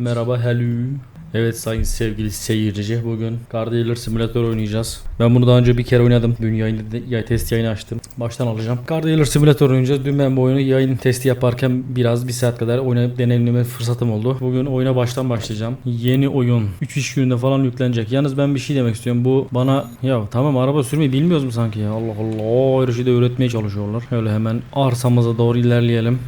Merhaba hello. Evet sayın sevgili seyirci bugün Car Dealer Simulator oynayacağız. Ben bunu daha önce bir kere oynadım. Dün yayını, ya, test yayını açtım. Baştan alacağım. Car Dealer Simulator oynayacağız. Dün ben bu oyunu yayın testi yaparken biraz bir saat kadar oynayıp deneyimleme fırsatım oldu. Bugün oyuna baştan başlayacağım. Yeni oyun 3 iş gününde falan yüklenecek. Yalnız ben bir şey demek istiyorum. Bu bana ya tamam araba sürmeyi bilmiyoruz mu sanki ya? Allah Allah. Her şeyi de öğretmeye çalışıyorlar. Öyle hemen arsamıza doğru ilerleyelim.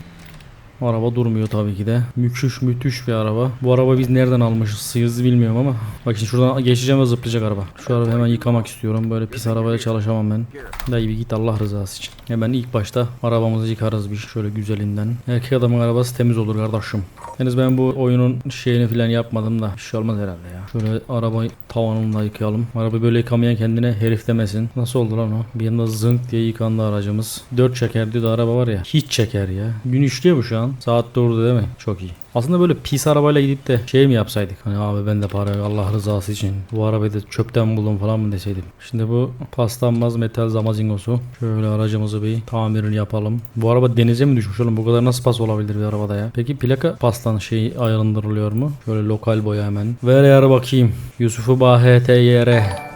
Araba durmuyor tabii ki de. Müthiş müthiş bir araba. Bu araba biz nereden almışız sıyız bilmiyorum ama. Bak şimdi şuradan geçeceğim ve zıplayacak araba. Şu arabayı hemen yıkamak istiyorum. Böyle pis arabayla çalışamam ben. Dayı bir git Allah rızası için. Hemen ilk başta arabamızı yıkarız bir şöyle güzelinden. Erkek adamın arabası temiz olur kardeşim. Henüz ben bu oyunun şeyini falan yapmadım da bir şey olmaz herhalde ya. Şöyle arabayı tavanını yıkayalım. Araba böyle yıkamayan kendine herif demesin. Nasıl oldu lan o? Bir anda zınk diye yıkandı aracımız. 4 çeker diyor da araba var ya. Hiç çeker ya. Gün işliyor bu şu an. Saat doğru değil mi? Çok iyi. Aslında böyle pis arabayla gidip de şey mi yapsaydık? Hani abi ben de para Allah rızası için bu arabayı da çöpten buldum falan mı deseydim. Şimdi bu paslanmaz metal zamazingosu. Şöyle aracımızı bir tamirini yapalım. Bu araba denize mi düşmüş oğlum? Bu kadar nasıl pas olabilir bir arabada ya? Peki plaka pastan şey ayrındırılıyor mu? Şöyle lokal boya hemen. Ver yara bakayım. Yusufu Bahtiyere.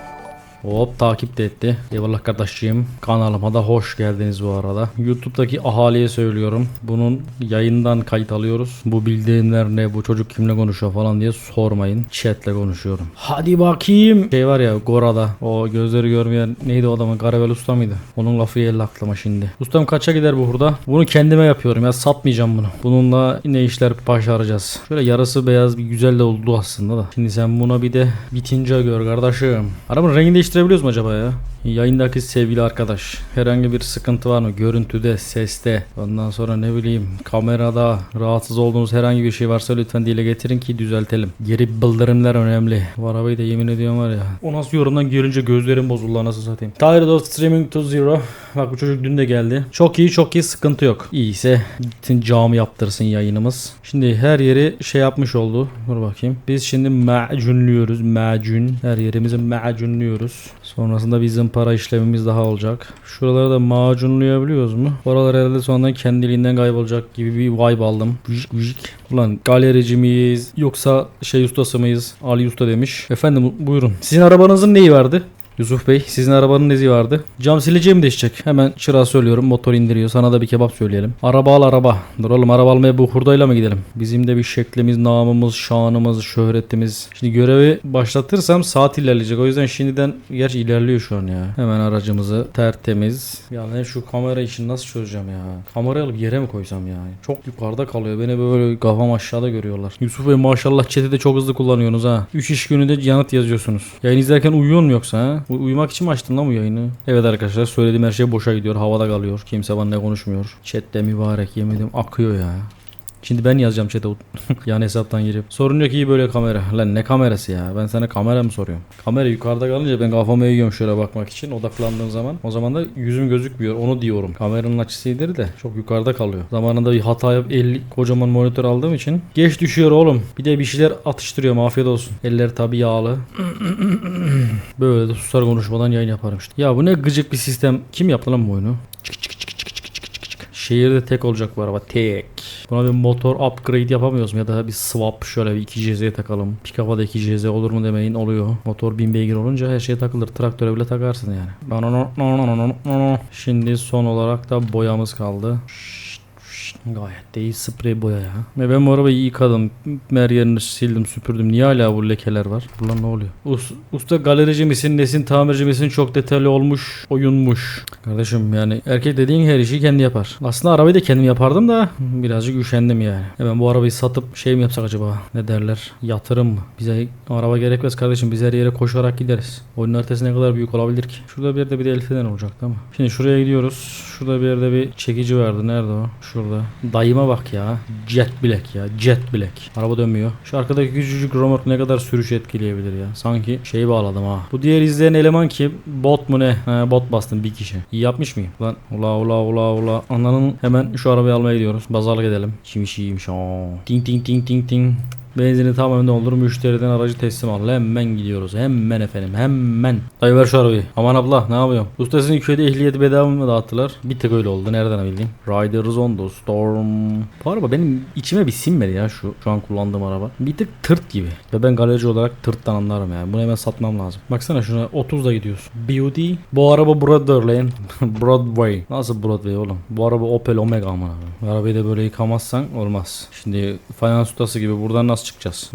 Hop takip de etti. Eyvallah kardeşciğim. Kanalıma da hoş geldiniz bu arada. YouTube'daki ahaliye söylüyorum. Bunun yayından kayıt alıyoruz. Bu bildiğinler ne? Bu çocuk kimle konuşuyor falan diye sormayın. Chatle konuşuyorum. Hadi bakayım. Şey var ya Gora'da. O gözleri görmeyen neydi o adamın? Garavel Usta mıydı? Onun lafı geldi aklıma şimdi. Ustam kaça gider bu hurda? Bunu kendime yapıyorum ya. Satmayacağım bunu. Bununla ne işler başaracağız. Şöyle yarısı beyaz bir güzel de oldu aslında da. Şimdi sen buna bir de bitince gör kardeşim. Arabanın rengini değiştirebiliyoruz mu acaba ya? Yayındaki sevgili arkadaş herhangi bir sıkıntı var mı? Görüntüde, seste, ondan sonra ne bileyim kamerada rahatsız olduğunuz herhangi bir şey varsa lütfen dile getirin ki düzeltelim. Geri bildirimler önemli. Bu arabayı da yemin ediyorum var ya. O nasıl yorumdan görünce gözlerim bozuldu nasıl satayım. Tired of streaming to zero. Bak bu çocuk dün de geldi. Çok iyi çok iyi sıkıntı yok. İyiyse gitsin cam yaptırsın yayınımız. Şimdi her yeri şey yapmış oldu. Dur bakayım. Biz şimdi macunluyoruz. Macun. Her yerimizi macunluyoruz. Sonrasında bizim para işlemimiz daha olacak. Şuraları da macunlayabiliyoruz mu? Oralar herhalde sonradan kendiliğinden kaybolacak gibi bir vibe aldım. Vıcık vıcık. Ulan galerici miyiz yoksa şey ustası mıyız? Ali Usta demiş. Efendim buyurun. Sizin arabanızın neyi vardı? Yusuf Bey sizin arabanın nezi vardı? Cam sileceğim değişecek. Hemen çırağı söylüyorum motor indiriyor. Sana da bir kebap söyleyelim. Araba al araba. Dur oğlum araba almaya bu hurdayla mı gidelim? Bizim de bir şeklimiz, namımız, şanımız, şöhretimiz. Şimdi görevi başlatırsam saat ilerleyecek. O yüzden şimdiden gerçi ilerliyor şu an ya. Hemen aracımızı tertemiz. Ya ben şu kamera işini nasıl çözeceğim ya? Kamerayı alıp yere mi koysam ya? Çok yukarıda kalıyor. Beni böyle kafam aşağıda görüyorlar. Yusuf Bey maşallah chat'i de çok hızlı kullanıyorsunuz ha. 3 iş gününde yanıt yazıyorsunuz. Yayın izlerken uyuyor mu yoksa ha? Uyumak için mi açtın lan bu yayını? Evet arkadaşlar söylediğim her şey boşa gidiyor. Havada kalıyor. Kimse bana ne konuşmuyor. Chat'te mübarek yemedim akıyor ya. Şimdi ben yazacağım chat'e yani hesaptan girip. Sorun yok iyi böyle kamera. Lan ne kamerası ya? Ben sana kamera mı soruyorum? Kamera yukarıda kalınca ben kafamı eğiyorum şöyle bakmak için odaklandığım zaman. O zaman da yüzüm gözükmüyor. Onu diyorum. Kameranın açısı iyidir de çok yukarıda kalıyor. Zamanında bir hata yap 50 kocaman monitör aldığım için geç düşüyor oğlum. Bir de bir şeyler atıştırıyorum afiyet olsun. Eller tabi yağlı. Böyle de susar konuşmadan yayın yaparım işte. Ya bu ne gıcık bir sistem. Kim yaptı lan bu oyunu? Çık. Şehirde tek olacak bu araba. Tek. Buna bir motor upgrade yapamıyoruz mu? Ya da bir swap şöyle bir 2 CZ takalım. Pick-up'a da 2 CZ olur mu demeyin oluyor. Motor 1000 beygir olunca her şeye takılır. Traktöre bile takarsın yani. Şimdi son olarak da boyamız kaldı. Gayet de iyi sprey boya ya. Ben bu arabayı yıkadım. Her yerini sildim süpürdüm. Niye hala bu lekeler var? Ulan ne oluyor? Us- usta galerici misin nesin tamirci misin çok detaylı olmuş oyunmuş. Kardeşim yani erkek dediğin her işi kendi yapar. Aslında arabayı da kendim yapardım da birazcık üşendim yani. Hemen bu arabayı satıp şey mi yapsak acaba? Ne derler? Yatırım mı? Bize araba gerekmez kardeşim. Biz her yere koşarak gideriz. Oyunun haritası ne kadar büyük olabilir ki? Şurada bir yerde bir de el freni olacaktı ama. Şimdi şuraya gidiyoruz. Şurada bir yerde bir çekici vardı. Nerede o? Şurada. Dayıma bak ya. Jet Black ya. Jet Black. Araba dönmüyor. Şu arkadaki küçücük romork ne kadar sürüş etkileyebilir ya. Sanki şeyi bağladım ha. Bu diğer izleyen eleman kim? Bot mu ne? He, bot bastım bir kişi. İyi yapmış mıyım? Lan ula ula ula ula. Ananın hemen şu arabayı almaya gidiyoruz. Pazarlık edelim. Kimmiş iyiymiş. Ting ting ting ting ting. Benzini tamamen doldur. Müşteriden aracı teslim al. Hemen gidiyoruz. Hemen efendim. Hemen. Dayı ver şu arabayı. Aman abla ne yapıyorsun? Ustasının köyde ehliyeti bedava mı dağıttılar? Bir tık öyle oldu. Nereden bileyim? Riders on Storm. Bu araba benim içime bir sinmedi ya şu şu an kullandığım araba. Bir tık tırt gibi. Ve ben galerici olarak tırttan anlarım yani. Bunu hemen satmam lazım. Baksana şuna 30'da gidiyorsun. Beauty. Bu araba Broadway. Broadway. Nasıl Broadway oğlum? Bu araba Opel Omega ama. Arabayı da böyle yıkamazsan olmaz. Şimdi finans ustası gibi buradan nasıl çıkacağız?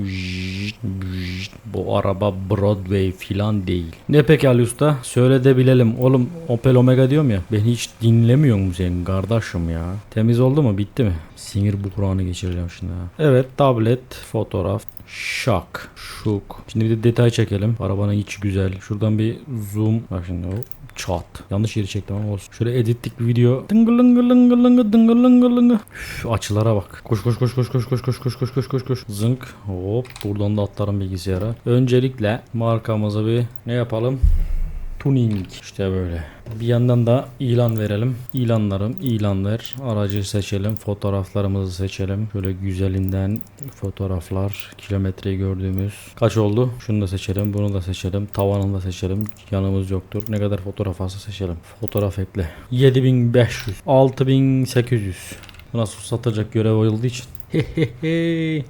Bu araba Broadway filan değil. Ne peki Ali Usta? Söyle de bilelim. Oğlum Opel Omega diyorum ya. Ben hiç dinlemiyorum senin kardeşim ya. Temiz oldu mu? Bitti mi? Sinir buhranı geçireceğim şimdi ha. Evet tablet, fotoğraf, şak, şuk. Şimdi bir de detay çekelim. Arabanın içi güzel. Şuradan bir zoom. Bak şimdi o çat. Yanlış yeri çektim ama olsun. Şöyle editlik bir video. Dıngılıngı lıngı dıngılıngı lıngı. Üf, Açılara bak. Koş koş koş koş koş koş koş koş koş koş koş koş. Zınk. Hop. Buradan da atlarım bilgisayara. Öncelikle markamıza bir ne yapalım? Tuning. İşte böyle. Bir yandan da ilan verelim. İlanlarım, ilanlar. Aracı seçelim. Fotoğraflarımızı seçelim. Şöyle güzelinden fotoğraflar. Kilometreyi gördüğümüz. Kaç oldu? Şunu da seçelim. Bunu da seçelim. Tavanını da seçelim. Yanımız yoktur. Ne kadar fotoğraf varsa seçelim. Fotoğraf ekle. 7500. 6800. Bu nasıl satacak görev olduğu için.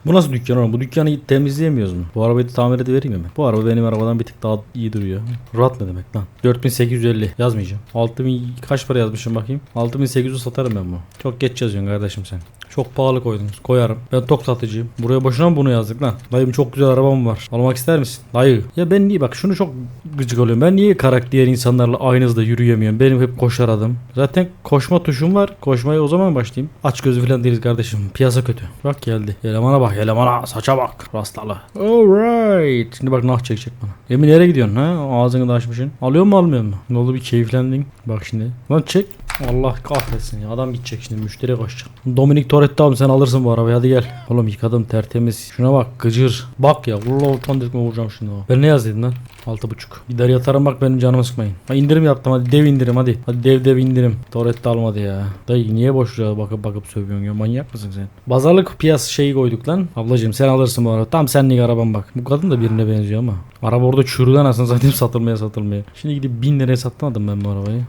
Bu nasıl dükkan oğlum? Bu dükkanı temizleyemiyoruz mu? Bu arabayı tamir edivereyim mi? Bu araba benim arabadan bir tık daha iyi duruyor. Rahat ne demek lan? 4850 yazmayacağım. 6000 kaç para yazmışım bakayım? 6800 satarım ben bunu. Çok geç yazıyorsun kardeşim sen. Çok pahalı koydunuz. Koyarım. Ben tok satıcıyım. Buraya boşuna mı bunu yazdık lan? Dayım çok güzel arabam var. Almak ister misin? Dayı. Ya ben niye bak şunu çok gıcık oluyorum. Ben niye karakter insanlarla aynı hızda yürüyemiyorum? Benim hep koşar adım. Zaten koşma tuşum var. Koşmaya o zaman başlayayım. Aç gözü falan değiliz kardeşim. Piyasa kötü. Bak geldi. Elemana bak. Elemana. Saça bak. Rastalı. Alright. Şimdi bak nah çekecek bana. Emin nereye gidiyorsun ha? Ağzını da açmışsın. Alıyor mu almıyor mu? Ne oldu bir keyiflendin? Bak şimdi. Lan çek. Allah kahretsin ya. Adam gidecek şimdi müşteri koşacak. Dominik Toretto abi sen alırsın bu arabayı hadi gel. Oğlum yıkadım tertemiz. Şuna bak gıcır. Bak ya. Valla utandık mı vuracağım şimdi o. Ben ne yazdım lan? 6.5. Gider yatarım bak benim canımı sıkmayın. Ha indirim yaptım hadi dev indirim hadi. Hadi dev dev indirim. Toretto almadı ya. Dayı niye boşluğa bakıp bakıp sövüyorsun ya manyak mısın sen? Pazarlık piyasa şeyi koyduk lan. Ablacığım sen alırsın bu araba. Tam senlik araban bak. Bu kadın da birine benziyor ama. Araba orada çürüden aslında zaten satılmaya satılmaya. Şimdi gidip 1000 liraya satmadım ben bu arabayı.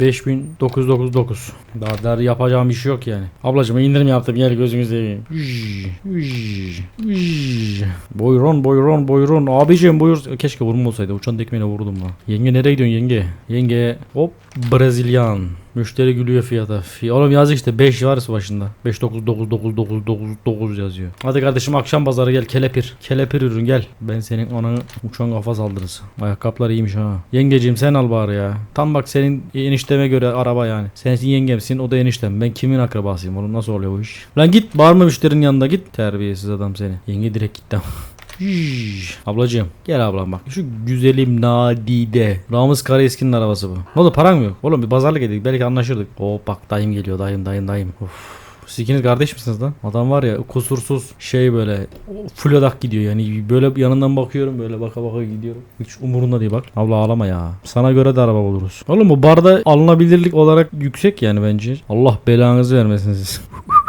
5999. Daha der yapacağım bir şey yok yani. Ablacığım indirim yaptım gel gözünü seveyim. Üj, üj, üj. Buyurun buyurun buyurun. Abicim buyur. Keşke vurma olsaydı. Uçan tekmeyle vurdum lan. Yenge nereye gidiyorsun yenge? Yenge hop Brezilyan. Müşteri gülüyor fiyata. Fi- Oğlum yazık işte 5 var başında. 5 9 9 9 9 9 9 yazıyor. Hadi kardeşim akşam pazarı gel kelepir. Kelepir ürün gel. Ben senin ananı uçan kafa saldırısı. Ayakkabılar iyiymiş ha. Yengeciğim sen al bari ya. Tam bak senin enişteme göre araba yani. Sensin yengemsin o da eniştem. Ben kimin akrabasıyım oğlum nasıl oluyor bu iş? Lan git bağırma müşterinin yanında git. Terbiyesiz adam seni. Yenge direkt gitti ama. Ablacığım gel ablam bak şu güzelim nadide Ramiz Karaeski'nin arabası bu Ne oldu paran mı yok Oğlum bir pazarlık ededik belki anlaşırdık Hop bak dayım geliyor dayım dayım dayım Of. Siz ikiniz kardeş misiniz lan? Adam var ya kusursuz şey böyle full odak gidiyor yani böyle yanından bakıyorum böyle baka baka gidiyorum. Hiç umurunda değil bak. Abla ağlama ya. Sana göre de araba buluruz. Oğlum bu barda alınabilirlik olarak yüksek yani bence. Allah belanızı vermesin siz.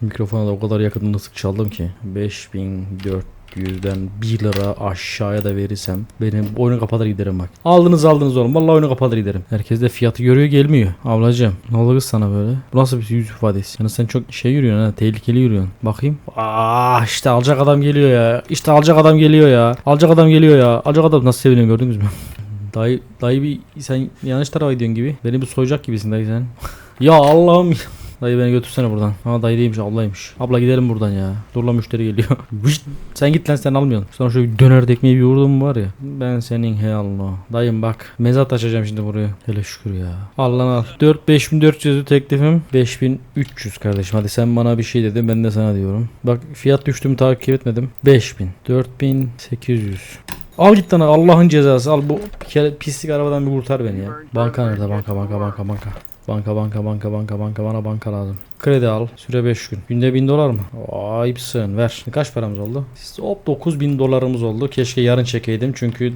Mikrofona da o kadar yakından sık çaldım ki 5400'den 1 lira aşağıya da verirsem benim oyunu kapatır giderim bak. Aldınız aldınız oğlum. Vallahi oyunu kapatır giderim. Herkes de fiyatı görüyor gelmiyor. Ablacığım ne oldu kız sana böyle? Bu nasıl bir yüz ifadesi? Yani sen çok şey yürüyorsun ha. Tehlikeli yürüyorsun. Bakayım. Aa işte alacak adam geliyor ya. İşte alacak adam geliyor ya. Alacak adam geliyor ya. Alacak adam nasıl seviniyor gördünüz mü? dayı, dayı bir sen yanlış tarafa gidiyorsun gibi. Beni bir soyacak gibisin dayı sen. ya Allah'ım. Dayı beni götürsene buradan. Ha dayı değilmiş ablaymış. Abla gidelim buradan ya. Dur lan müşteri geliyor. Sen git lan sen almıyorsun. Sonra bir döner tekmeyi bir vurdum var ya. Ben senin hey Allah. Dayım bak. Mezat açacağım şimdi buraya. Hele şükür ya. Al lan al. 4 5400'lü teklifim. 5300 kardeşim. Hadi sen bana bir şey dedin ben de sana diyorum. Bak fiyat düştüğümü takip etmedim. 5000. 4800. Al git lan Allah'ın cezası. Al bu pislik arabadan bir kurtar beni ya. Banka nerede? Banka banka banka banka. Banka banka banka banka banka bana banka lazım. Kredi al. Süre 5 gün. Günde 1000 dolar mı? Ayıpsın ver. Kaç paramız oldu? Hop 9000 dolarımız oldu. Keşke yarın çekeydim çünkü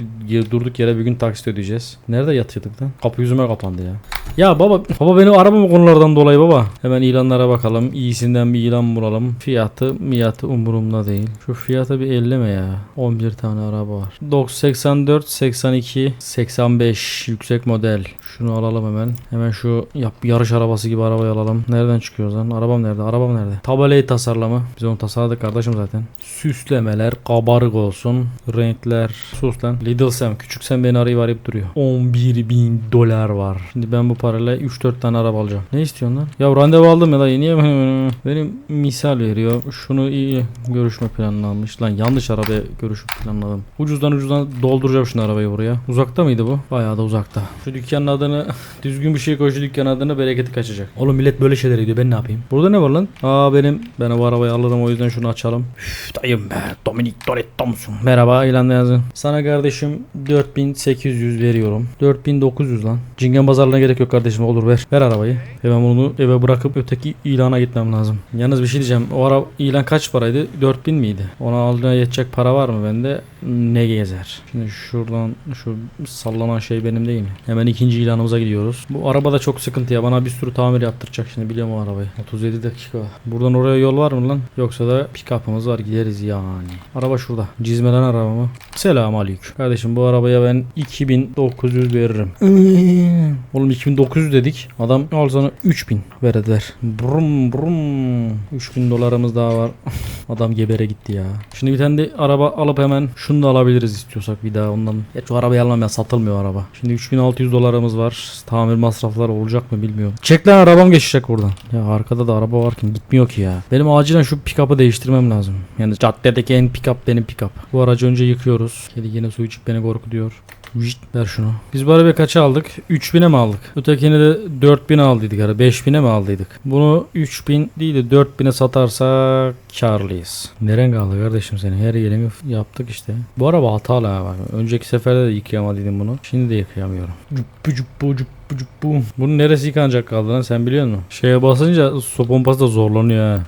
durduk yere bir gün taksit ödeyeceğiz. Nerede yatıyorduk lan? Kapı yüzüme kapandı ya. Ya baba baba benim arabam konulardan dolayı baba. Hemen ilanlara bakalım. İyisinden bir ilan bulalım. Fiyatı miyatı umurumda değil. Şu fiyata bir elleme ya. 11 tane araba var. 984, 82, 85 yüksek model. Şunu alalım hemen. Hemen şu yap yarış arabası gibi arabayı alalım. Nereden çıkıyoruz lan? Arabam nerede? Arabam nerede? Tabelayı tasarlama. Biz onu tasarladık kardeşim zaten. Süslemeler kabarık olsun. Renkler. Sus lan. Lidl Sam. Küçük sen beni arayıp arayıp duruyor. 11 bin dolar var. Şimdi ben bu parayla 3-4 tane araba alacağım. Ne istiyorsun lan? Ya randevu aldım ya da niye benim misal veriyor. Şunu iyi görüşme planlanmış. Lan yanlış arabaya görüşme planladım. Ucuzdan ucuzdan dolduracağım şunu arabayı buraya. Uzakta mıydı bu? Bayağı da uzakta. Şu dükkanın adını düzgün bir şey koy şu dükkanın adını bereketi kaçacak. Oğlum millet böyle şeyler ediyor ben ne yapayım? Burada ne var lan? Aa benim ben bu arabayı alırım o yüzden şunu açalım. Üf, dayım be. Dominic Toretto'msun. Merhaba ilanda yazın. Sana kardeşim 4800 veriyorum. 4900 lan. Cingen pazarlığına gerek yok kardeşim olur ver. Ver arabayı. Ve ben bunu eve bırakıp öteki ilana gitmem lazım. Yalnız bir şey diyeceğim. O ara ilan kaç paraydı? 4000 miydi? Ona aldığına yetecek para var mı bende? Ne gezer? Şimdi şuradan şu sallanan şey benim değil mi? Hemen ikinci ilanımıza gidiyoruz. Bu araba da çok sıkıntı ya. Bana bir sürü tamir yaptıracak şimdi biliyorum o arabayı. 37 dakika. Buradan oraya yol var mı lan? Yoksa da pick-up'ımız var gideriz yani. Araba şurada. Cizmeden araba mı? Selam aleyküm. Kardeşim bu arabaya ben 2900 veririm. Oğlum 2900 dedik. Adam al sana 3000 verediler. Brum brum. 3000 dolarımız daha var. Adam gebere gitti ya. Şimdi bir tane de araba alıp hemen şunu da alabiliriz istiyorsak bir daha ondan. Ya şu arabayı almam ya satılmıyor araba. Şimdi 3600 dolarımız var. Tamir masrafları olacak mı bilmiyorum. Çek lan arabam geçecek buradan. Ya arkada da araba varken gitmiyor ki ya. Benim acilen şu pick-up'ı değiştirmem lazım. Yani caddedeki en pick-up benim pick-up. Bu aracı önce yıkıyoruz. Kedi yine su içip beni korkutuyor. Vişt, ver şunu. Biz bu arabayı kaça aldık? 3000'e mi aldık? Ötekini de 4000'e aldıydık ara. 5000'e mi aldıydık? Bunu 3000 değil de 4000'e satarsak karlıyız. Neren kaldı kardeşim senin? Her yerini yaptık işte. Bu araba hatalı ha bak. Önceki seferde de yıkayamadıydım bunu. Şimdi de yıkayamıyorum. Cüppü cüppü cüppü cüppü. Bunun neresi yıkanacak kaldı lan sen biliyor musun? Şeye basınca su pompası da zorlanıyor ha.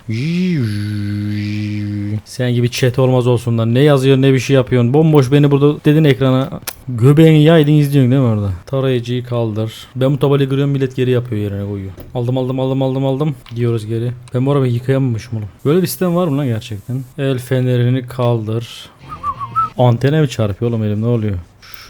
Sen gibi chat olmaz olsun lan. Ne yazıyor ne bir şey yapıyorsun. Bomboş beni burada dedin ekrana. Göbeğini yaydın izliyorsun değil mi orada? Tarayıcıyı kaldır. Ben bu tabelayı görüyorum millet geri yapıyor yerine koyuyor. Aldım aldım aldım aldım aldım. Gidiyoruz geri. Ben bu arabayı yıkayamamışım oğlum. Böyle bir sistem var mı lan gerçekten? El fenerini kaldır. Antene mi çarpıyor oğlum elim ne oluyor?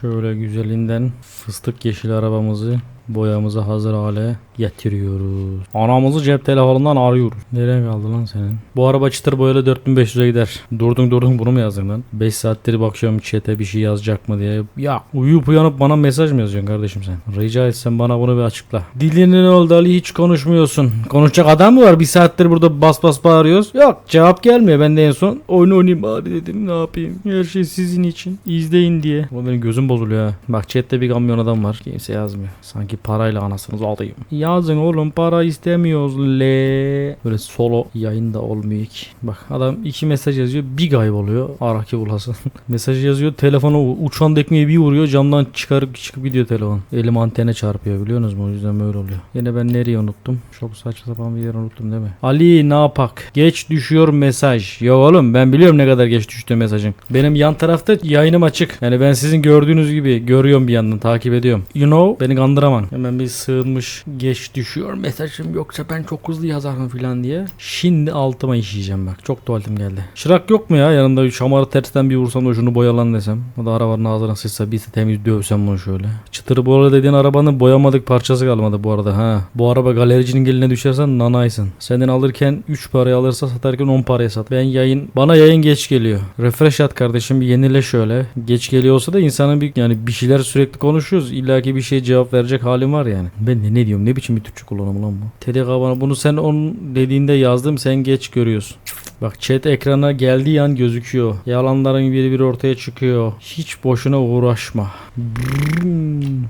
Şöyle güzelinden fıstık yeşil arabamızı boyamızı hazır hale getiriyoruz. Anamızı cep telefonundan arıyoruz. Nereye kaldı lan senin? Bu araba çıtır boyalı 4500'e gider. Durdun durdun bunu mu yazdın lan? 5 saattir bakıyorum chat'e bir şey yazacak mı diye. Ya uyuyup uyanıp bana mesaj mı yazıyorsun kardeşim sen? Rica etsem bana bunu bir açıkla. Dilinin oldu Ali hiç konuşmuyorsun. Konuşacak adam mı var? Bir saattir burada bas bas bağırıyoruz. Yok cevap gelmiyor. Ben de en son oyun oynayayım bari dedim. Ne yapayım? Her şey sizin için. İzleyin diye. Ama benim gözüm bozuluyor ha. Bak chatte bir kamyon adam var. Kimse yazmıyor. Sanki parayla anasını alayım. Yazın oğlum para istemiyoruz le. Böyle solo yayın da olmuyor ki. Bak adam iki mesaj yazıyor. Bir kayboluyor. Araki bulasın. mesaj yazıyor. Telefonu uçan dekmeyi bir vuruyor. Camdan çıkarıp çıkıp gidiyor telefon. Elim antene çarpıyor biliyorsunuz mu? O yüzden böyle oluyor. Yine ben nereye unuttum? Çok saçma sapan bir yer unuttum değil mi? Ali ne yapak? Geç düşüyor mesaj. Yok oğlum ben biliyorum ne kadar geç düştü mesajın. Benim yan tarafta yayınım açık. Yani ben sizin gördüğünüz gibi görüyorum bir yandan takip ediyorum. You know beni kandıramam. Hemen bir sığınmış geç düşüyor mesajım yoksa ben çok hızlı yazarım falan diye. Şimdi altıma işeyeceğim bak. Çok tuvaletim geldi. Çırak yok mu ya? Yanında şamarı tersten bir vursam da şunu boyalan desem. O da arabanın ağzına sıçsa bir temiz dövsem bunu şöyle. Çıtırı boyalı dediğin arabanın boyamadık parçası kalmadı bu arada ha. Bu araba galericinin eline düşersen nanaysın. Senden alırken 3 paraya alırsa satarken 10 paraya sat. Ben yayın bana yayın geç geliyor. Refresh at kardeşim bir yenile şöyle. Geç geliyorsa da insanın bir yani bir şeyler sürekli konuşuyoruz. İlla ki bir şey cevap verecek halim var yani. Ben de ne diyorum ne biçim bir Türkçe kullanımı lan bu. TDK bana bunu sen onun dediğinde yazdım sen geç görüyorsun. Bak chat ekrana geldiği an gözüküyor. Yalanların biri bir ortaya çıkıyor. Hiç boşuna uğraşma.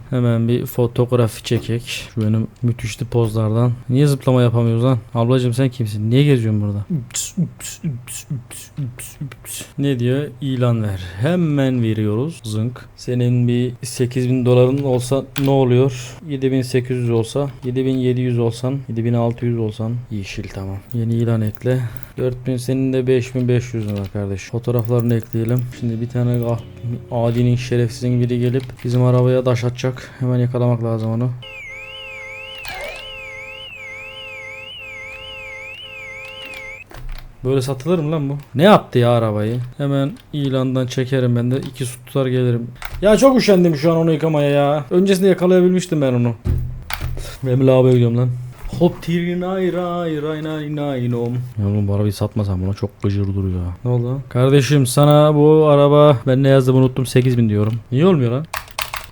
Hemen bir fotoğrafı çekek. Şu benim müthişli pozlardan. Niye zıplama yapamıyoruz lan? Ablacım sen kimsin? Niye geziyorsun burada? Ne diyor? İlan ver. Hemen veriyoruz. Zınk. Senin bir 8000 doların olsa ne oluyor? 7800 olsa, 7700 olsan, 7600 olsan yeşil tamam. Yeni ilan ekle. 4000 senin de 5500 lira kardeş. Fotoğraflarını ekleyelim. Şimdi bir tane ah, adinin şerefsizin biri gelip bizim arabaya taş atacak. Hemen yakalamak lazım onu. Böyle satılır mı lan bu? Ne yaptı ya arabayı? Hemen ilandan çekerim ben de. iki su tutar gelirim. Ya çok üşendim şu an onu yıkamaya ya. Öncesinde yakalayabilmiştim ben onu. Memle abiye gidiyorum lan. Hop tiri nay ray ray nay nay nom. Ya oğlum bu arabayı satmasam buna çok gıcır duruyor. Ne oldu? Kardeşim sana bu araba ben ne yazdım unuttum 8000 diyorum. Niye olmuyor lan?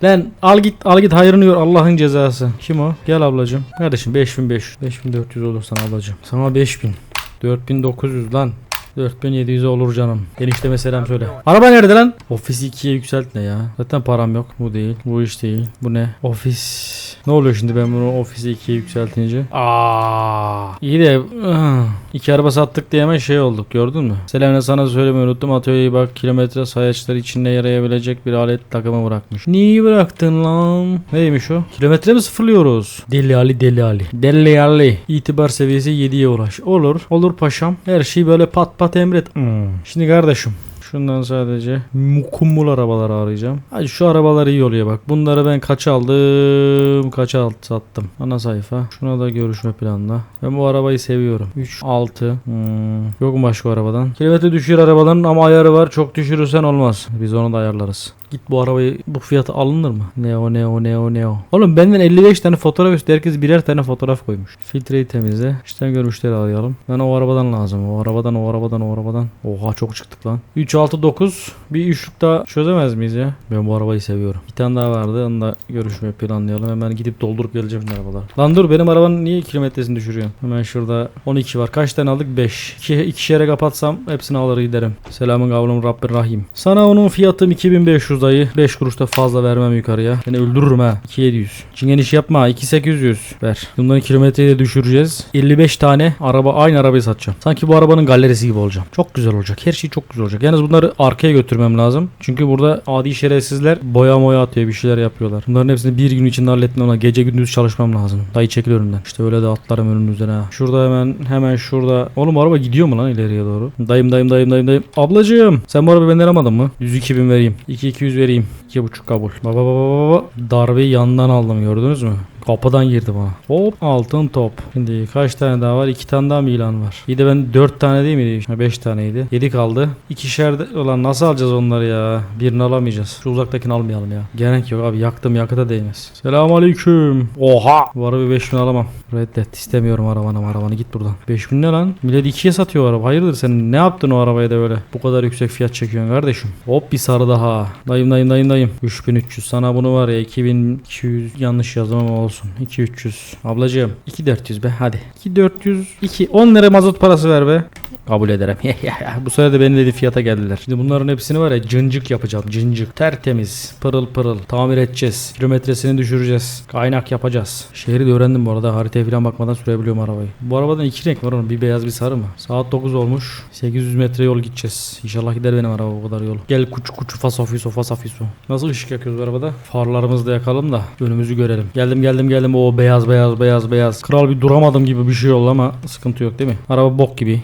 Lan al git al git hayrını gör Allah'ın cezası. Kim o? Gel ablacım. Kardeşim 5500. 5400 olursan ablacım. Sana 5000. 4900 lan. 4700 olur canım. Enişteme selam söyle. Araba nerede lan? Ofisi 2'ye yükselt ne ya? Zaten param yok. Bu değil. Bu iş değil. Bu ne? Ofis. Ne oluyor şimdi ben bunu ofisi 2'ye yükseltince? Aa, iyi de ıh, iki araba sattık diye hemen şey olduk gördün mü? Selamla sana söylemeyi unuttum. Atölyeye bak kilometre sayaçları içinde yarayabilecek bir alet takımı bırakmış. Niye bıraktın lan? Neymiş o? Kilometre mi sıfırlıyoruz? Deli Ali Deli Ali. Deli Ali. İtibar seviyesi 7'ye ulaş. Olur. Olur paşam. Her şeyi böyle pat pat emret. Hmm. Şimdi kardeşim. Şundan sadece mukummul arabaları arayacağım. Hadi şu arabalar iyi oluyor bak. Bunları ben kaç aldım, kaç alt sattım. Ana sayfa. Şuna da görüşme planla. Ben bu arabayı seviyorum. 3, 6. Hmm. Yok mu başka arabadan? Kilometre düşür arabaların ama ayarı var. Çok düşürürsen olmaz. Biz onu da ayarlarız. Git bu arabayı bu fiyata alınır mı? Neo neo neo neo. Oğlum benden 55 tane fotoğraf üstü herkes birer tane fotoğraf koymuş. Filtreyi temizle. İşten görmüşleri arayalım. Ben o arabadan lazım. O arabadan o arabadan o arabadan. Oha çok çıktık lan. 3 6 9 bir üçlük daha çözemez miyiz ya? Ben bu arabayı seviyorum. Bir tane daha vardı. Onu da görüşmeyi planlayalım. Hemen gidip doldurup geleceğim arabalar. Lan dur benim arabanın niye kilometresini düşürüyorsun? Hemen şurada 12 var. Kaç tane aldık? 5. 2 ikişere kapatsam hepsini alır giderim. Selamun kavlum Rabbir Rahim. Sana onun fiyatım 2500 dayı. 5 kuruş da fazla vermem yukarıya. Seni öldürürüm ha. 2700. Çingen iş yapma. 2800 ver. Bunların kilometreyi de düşüreceğiz. 55 tane araba aynı arabayı satacağım. Sanki bu arabanın galerisi gibi olacağım. Çok güzel olacak. Her şey çok güzel olacak. Yalnız bunları arkaya götürmem lazım. Çünkü burada adi şerefsizler boya moya atıyor bir şeyler yapıyorlar. Bunların hepsini bir gün içinde halletmem lazım. Gece gündüz çalışmam lazım. Dayı çekil önümden. İşte öyle de atlarım önünüzden ha. Şurada hemen hemen şurada. Oğlum araba gidiyor mu lan ileriye doğru? Dayım dayım dayım dayım dayım. Ablacığım sen bu arabayı benden almadın mı? 102 bin vereyim. 2 200 vereyim. 2,5 kabul. Baba baba baba. Darbeyi yandan aldım gördünüz mü? Kapıdan girdi bana. Hop altın top. Şimdi kaç tane daha var? 2 tane daha mı ilan var? İyi de ben 4 tane değil miydi? 5 taneydi. 7 kaldı. İkişer de... Ulan nasıl alacağız onları ya? Birini alamayacağız. Şu uzaktakini almayalım ya. Gerek yok abi. Yaktım yakıta değmez. Selamun aleyküm. Oha. Bu arabayı 5000 alamam. Reddet. istemiyorum arabanı arabanı. Git buradan. 5000 ne lan? Millet 2'ye satıyor araba. Hayırdır sen ne yaptın o arabaya da böyle? Bu kadar yüksek fiyat çekiyorsun kardeşim. Hop bir sarı daha. Dayım dayım dayım dayım. 3300. Sana bunu var ya 2200 yanlış yazdım ama olsun. 2300. Ablacığım 2400 be hadi. 2400 2 10 lira mazot parası ver be. Kabul ederim. Bu sefer de benim dediğim fiyata geldiler. Şimdi bunların hepsini var ya cıncık yapacağım. Cıncık. Tertemiz. Pırıl pırıl. Tamir edeceğiz. Kilometresini düşüreceğiz. Kaynak yapacağız. Şehri de öğrendim bu arada. Haritaya falan bakmadan sürebiliyorum arabayı. Bu arabadan iki renk var onun. Bir beyaz bir sarı mı? Saat 9 olmuş. 800 metre yol gideceğiz. İnşallah gider benim araba o kadar yol. Gel kuçu kuçu fasofiso fasafiso. Nasıl ışık yakıyoruz bu arabada? Farlarımızı da yakalım da önümüzü görelim. Geldim geldim geldim. O beyaz beyaz beyaz beyaz. Kral bir duramadım gibi bir şey oldu ama sıkıntı yok değil mi? Araba bok gibi.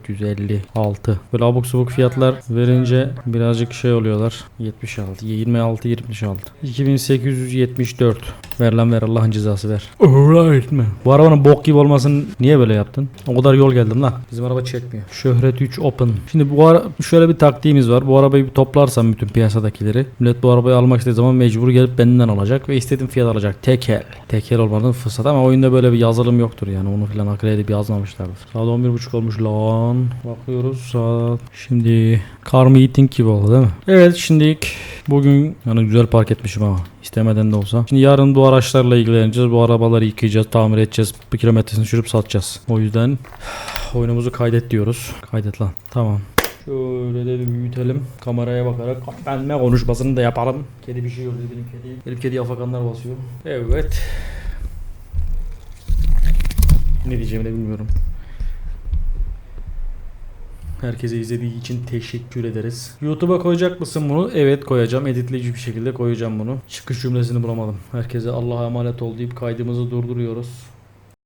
2456. Böyle abuk subuk fiyatlar verince birazcık şey oluyorlar. 76, 26, 76. 2874. Ver lan ver Allah'ın cezası ver. Alright mi? Bu arabanın bok gibi olmasını niye böyle yaptın? O kadar yol geldim lan. Bizim araba çekmiyor. Şöhret 3 Open. Şimdi bu ara şöyle bir taktiğimiz var. Bu arabayı bir toplarsam bütün piyasadakileri. Millet bu arabayı almak istediği zaman mecbur gelip benden alacak ve istediğim fiyat alacak. Tekel. Tekel olmanın fırsat ama oyunda böyle bir yazılım yoktur yani. Onu falan akıl edip yazmamışlardır. Saat 11.30 olmuş lan. Bakıyoruz saat. Şimdi car meeting gibi oldu değil mi? Evet şimdi bugün yani güzel park etmişim ama istemeden de olsa. Şimdi yarın bu araçlarla ilgileneceğiz. Bu arabaları yıkayacağız, tamir edeceğiz. Bir kilometresini sürüp satacağız. O yüzden oyunumuzu kaydet diyoruz. Kaydet lan. Tamam. Şöyle de bir büyütelim. Kameraya bakarak benme konuşmasını da yapalım. Kedi bir şey oluyor benim kedi. Benim kedi afakanlar basıyor. Evet. Ne diyeceğimi de bilmiyorum. Herkese izlediği için teşekkür ederiz. YouTube'a koyacak mısın bunu? Evet koyacağım. Editleyici bir şekilde koyacağım bunu. Çıkış cümlesini bulamadım. Herkese Allah'a emanet ol deyip kaydımızı durduruyoruz.